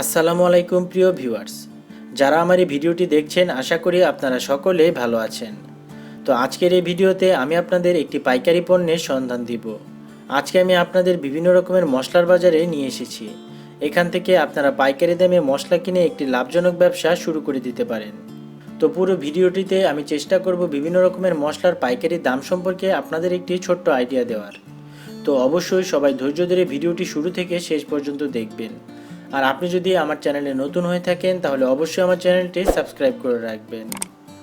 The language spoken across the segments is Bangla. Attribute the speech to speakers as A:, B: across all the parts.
A: আসসালামু আলাইকুম প্রিয় ভিউয়ার্স। যারা আমার এই ভিডিওটি দেখছেন, আশা করি আপনারা সকলেই ভালো আছেন। তো আজকের এই ভিডিওতে আমি আপনাদের একটি পাইকারি পণ্যের সন্ধান দিব। আজকে আমি আপনাদের বিভিন্ন রকমের মশলার বাজারে নিয়ে এসেছি। এখান থেকে আপনারা পাইকারি দামে মশলা কিনে একটি লাভজনক ব্যবসা শুরু করে দিতে পারেন। তো পুরো ভিডিওটিতে আমি চেষ্টা করব বিভিন্ন রকমের মশলার পাইকারি দাম সম্পর্কে আপনাদের একটি ছোট্ট আইডিয়া দেওয়ার। তো অবশ্যই সবাই ধৈর্য ধরে ভিডিওটি শুরু থেকে শেষ পর্যন্ত দেখবেন। আর আপনি যদি আমার চ্যানেলে নতুন হয়ে থাকেন, তাহলে অবশ্যই আমার চ্যানেলটি সাবস্ক্রাইব করে রাখবেন।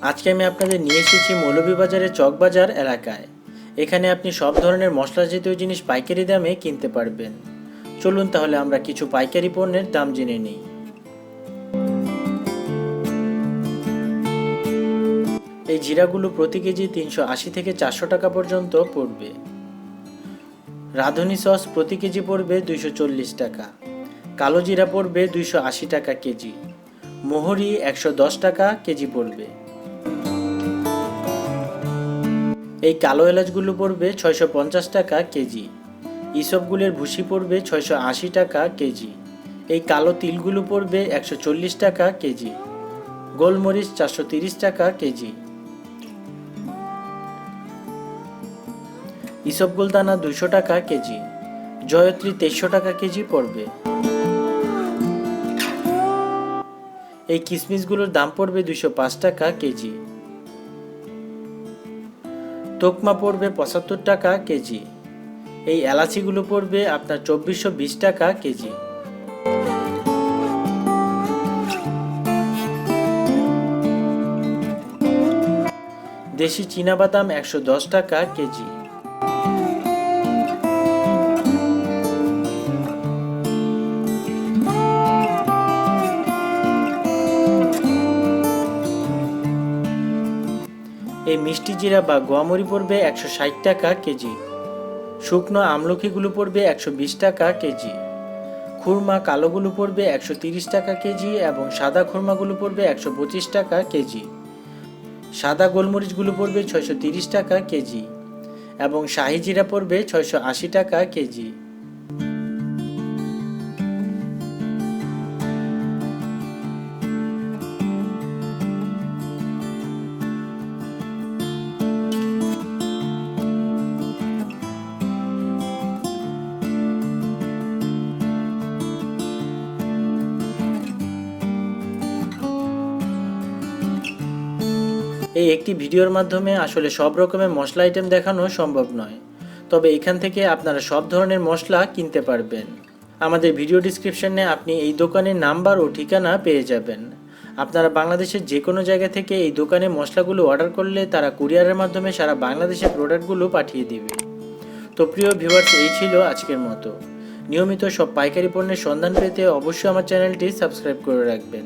A: আজকে আমি আপনাদের নিয়ে এসেছি মৌলভীবাজারের চকবাজার এলাকায়। এখানে আপনি সব ধরনের মশলা জাতীয় জিনিস পাইকারি দামে কিনতে পারবেন। চলুন তাহলে আমরা কিছু পাইকারি পণ্যের দাম জেনে নিই। এই জিরাগুলো প্রতি কেজি তিনশো আশি থেকে চারশো টাকা পর্যন্ত পড়বে। রাঁধুনি সস প্রতি কেজি পড়বে দুইশো চল্লিশ টাকা। কালো জিরা পড়বে দুইশো আশি টাকা কেজি। মোহরি একশো দশ টাকা কেজি পড়বে। এই কালো এলাচগুলো পড়বে ছয়শো পঞ্চাশ টাকা কেজি। ইসবগুলের ভুসি পড়বে ছয়শো আশি টাকা কেজি। এই কালো তিলগুলো পড়বে একশো চল্লিশ টাকা কেজি। গোলমরিচ চারশো তিরিশ টাকা কেজি। ইসবগুল দানা দুইশো টাকা কেজি। জয়ত্রী তেইশশো টাকা কেজি পড়বে। এই কিশমিশগুলোর দাম পড়বে দুইশো পাঁচ টাকা কেজি। তোকমা পড়বে পঁচাত্তর টাকা কেজি। এই এলাচিগুলো পড়বে আপনার চব্বিশশো বিশ টাকা কেজি। দেশি চীনাবাদাম একশো দশ টাকা কেজি। এই মিষ্টি জিরা বা গোয়ামরি পড়বে একশো ষাট টাকা কেজি। শুকনো আমলকিগুলো পড়বে একশো বিশ টাকা কেজি। খুরমা কালোগুলো পড়বে একশো তিরিশ টাকা কেজি এবং সাদা খুরমাগুলো পড়বে একশো পঁচিশ টাকা কেজি। সাদা গোলমরিচগুলো পড়বে ছয়শো তিরিশ টাকা কেজি এবং শাহি জিরা পড়বে ছয়শো আশি টাকা কেজি। এই একটি ভিডিওর মাধ্যমে আসলে সব রকমের মশলা আইটেম দেখানো সম্ভব নয়। তবে এখান থেকে আপনারা সব ধরনের মশলা কিনতে পারবেন। আমাদের ভিডিও ডিসক্রিপশনে আপনি এই দোকানের নাম্বার ও ঠিকানা পেয়ে যাবেন। আপনারা বাংলাদেশের যে কোনো জায়গা থেকে এই দোকানে মশলাগুলো অর্ডার করলে তারা কুরিয়ারের মাধ্যমে সারা বাংলাদেশে প্রোডাক্টগুলো পাঠিয়ে দিবে। তো প্রিয় ভিউয়ার্স এই ছিল আজকের মতো। নিয়মিত সব পাইকারি পণ্যের সন্ধান পেতে অবশ্যই আমার চ্যানেলটি সাবস্ক্রাইব করে রাখবেন।